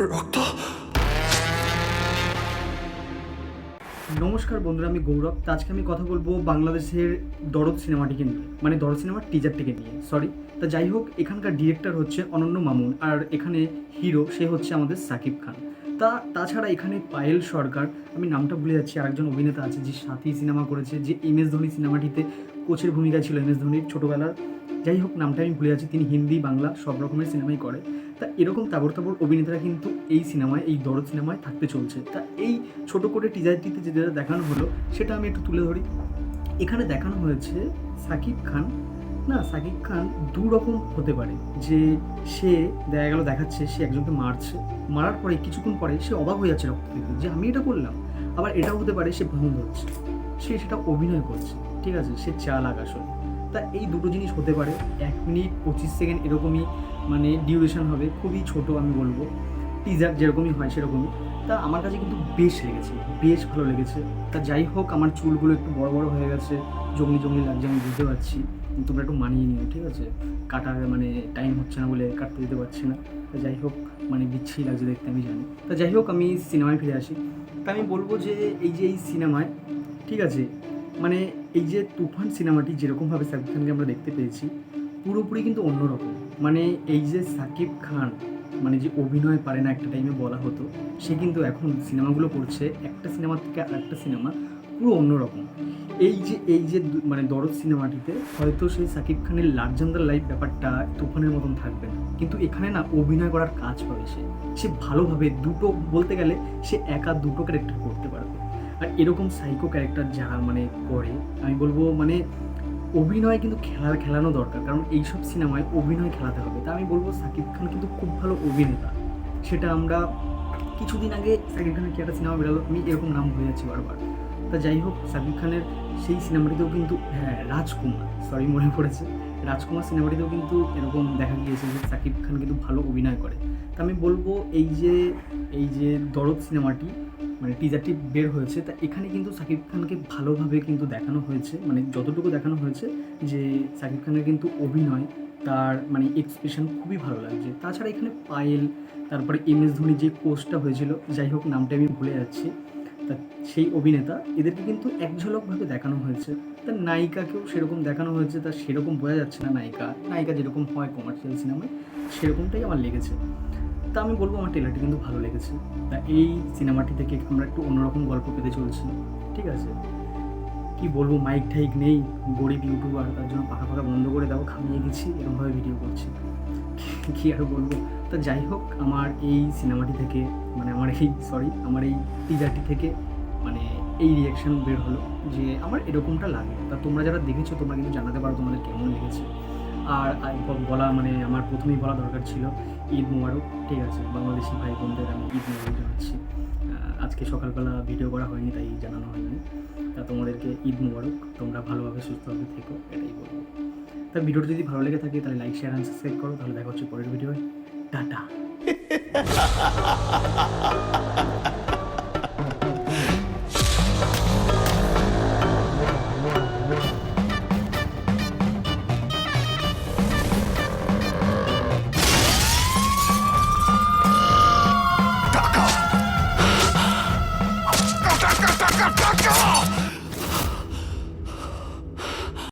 রক্ত। নমস্কার বন্ধুরা, আমি গৌরব। আজকে আমি কথা বলব বাংলাদেশের দরদ সিনেমাটিকে নিয়ে মানে দরদ সিনেমার টিজারটিকে নিয়ে সরি তা যাই হোক, এখানকার ডিরেক্টর হচ্ছে অনন্য মামুন, আর এখানে হিরো সে হচ্ছে আমাদের সাকিব খান। তা, তাছাড়া এখানে পায়েল সরকার, আমি নামটা ভুলে যাচ্ছি, আরেকজন অভিনেতা আছে যে সাথী সিনেমা করেছে, যে এম এস ধোনি সিনেমাটিতে কোচের ভূমিকা ছিল এম এস ধোনির ছোটোবেলার যাই হোক, নামটা আমি ভুলে যাচ্ছি, তিনি হিন্দি, বাংলা সব রকমের সিনেমাই করে। তা এরকম তাবড় তাবড় অভিনেতারা কিন্তু এই সিনেমায়, এই দরদ সিনেমায় থাকতে চলছে। তা এই ছোট করে টিজারটিতে যে যেটা দেখানো হলো, সেটা আমি একটু তুলে ধরি। এখানে দেখানো হয়েছে সাকিব খান। না, সাকিব খান দু রকম হতে পারে যে সে দেখা গেল, দেখাচ্ছে, সে একজনকে মারছে। মারার পরে কিছুক্ষণ পরে সে অবাক হয়ে যাচ্ছে রক্ত দেখে যে আমি এটা করলাম। আবার এটাও হতে পারে সে ভ্রমণ হচ্ছে। সে সেটা অভিনয় করছে। ঠিক আছে? সে চালাক আসলে। তা এই দুটো জিনিস হতে পারে। এক মিনিট, পঁচিশ সেকেন্ড এরকমই মানে ডিউরেশন হবে। খুবই ছোট আমি বলব। টিজার যেরকমই হয় সেরকমই। তা আমার কাছে কিন্তু বেশ লেগেছে। বেশ ভালো লেগেছে। তা যাই হোক, আমার চুলগুলো একটু বড় বড় হয়ে গেছে। জঙ্গলি জঙ্গলি লাগছে, আমি বুঝতে পারছি। তোমরা একটু মানিয়ে নিও, ঠিক আছে? কাটার মানে টাইম হচ্ছে না বলে কাটতে দিতে পারছি না। তা যাই হোক মানে বিচ্ছি লাগছে দেখতে, আমি জানি। তা যাই হোক, আমি সিনেমায় ফিরে আসি। তা আমি বলব যে এই যে এই সিনেমায় ঠিক আছে? মানে এই যে তুফান সিনেমাটি যেরকমভাবে সাকিব খানকে আমরা দেখতে পেয়েছি, পুরোপুরি কিন্তু অন্যরকম। মানে এই যে সাকিব খান মানে যে অভিনয় পারে না একটা টাইমে বলা হতো, সে কিন্তু এখন সিনেমাগুলো করছে, একটা সিনেমা থেকে আরেকটা সিনেমা, পুরো অন্যরকম। এই যে এই যে মানে দরদ সিনেমাটিতে, হয়তো সেই সাকিব খানের লার্জান্দার লাইফ ব্যাপারটা তুফানের মতন থাকবে না। কিন্তু এখানে না অভিনয় করার কাজ পাবে সে। সে ভালোভাবে দুটো, বলতে গেলে সে একা দুটো ক্যারেক্টার করতে পারবে। আর এরকম সাইকো ক্যারেক্টার যারা মানে করে, আমি বলব মানে অভিনয় কিন্তু খেলা খেলানো দরকার। কারণ এইসব সিনেমায় অভিনয় খেলাতে হবে। তা আমি বলব সাকিব খান কিন্তু খুব ভালো অভিনেতা। সেটা আমরা কিছুদিন আগে সাকিব খানের কি একটা সিনেমা বেরোলো, আমি এরকম নাম হয়ে যাচ্ছি বারবার। তা যাই হোক, সাকিব খানের সেই সিনেমাটিতেও কিন্তু হ্যাঁ রাজকুমার সরি মনে পড়েছে। রাজকুমার সিনেমাটিতেও কিন্তু এরকম দেখা গিয়েছে যে সাকিব খান কিন্তু ভালো অভিনয় করে। তা আমি বলব এই যে এই যে দরদ সিনেমাটি মানে টিজারটি বের হয়েছে, তা এখানে কিন্তু সাকিব খানকে ভালোভাবে কিন্তু দেখানো হয়েছে মানে যতটুকু দেখানো হয়েছে যে সাকিব খানের কিন্তু অভিনয়, তার মানে এক্সপ্রেশন খুবই ভালো লাগছে। তাছাড়া এখানে পায়েল, তারপরে এম এস ধোনি যে কোচটা হয়েছিল, যাই হোক নামটা আমি ভুলে যাচ্ছি, তা সেই অভিনেতা, এদেরকে কিন্তু এক ঝলকভাবে দেখানো হয়েছে। তার নায়িকাকেও সেরকম দেখানো হয়েছে, তা সেরকম বোঝা যাচ্ছে না নায়িকা। নায়িকা যেরকম হয় কমার্শিয়াল সিনেমায় সেরকমটাই আমার লেগেছে। তা আমি বলব আমার ট্রেলারটি কিন্তু ভালো লেগেছে। তা এই সিনেমাটি থেকে আমরা একটু অন্যরকম গল্প পেতে চলছি। ঠিক আছে? কি বলব মাইক ঠাইক নেই, গরিব ইউটিউবার তার জন্য পাখা পাখা বন্ধ করে দাও খামিয়ে গেছি এরকমভাবে ভিডিও করছি। কি আর বলব? তা যাই হোক, আমার এই সিনেমাটি থেকে মানে আমার এই সরি আমার এই টিজারটি থেকে মানে এই রিয়াকশন বের হলো যে আমার এরকমটা লাগে। তা তোমরা যারা দেখেছ, তোমরা কিন্তু জানাতে পারো তোমাদের কেমন লেগেছে। আর বলা মানে আমার প্রথমেই বলা দরকার ছিল ঈদ মুবারক। ঠিক আছে, বাংলাদেশি ভাই বোনদের আমি ঈদ মুবারক জানাচ্ছি। আজকে সকালবেলা ভিডিও করা হয়নি, তাই জানানো হয়নি। তা তোমাদেরকে ঈদ মুবারক, তোমরা ভালোভাবে, সুস্থভাবে থেকো, এটাই বলব। তা ভিডিওটা যদি ভালো লেগে থাকে, তাহলে লাইক শেয়ার অ্যান্ড সাবস্ক্রাইব করো। তাহলে দেখা হচ্ছে পরের ভিডিওয় টাটা।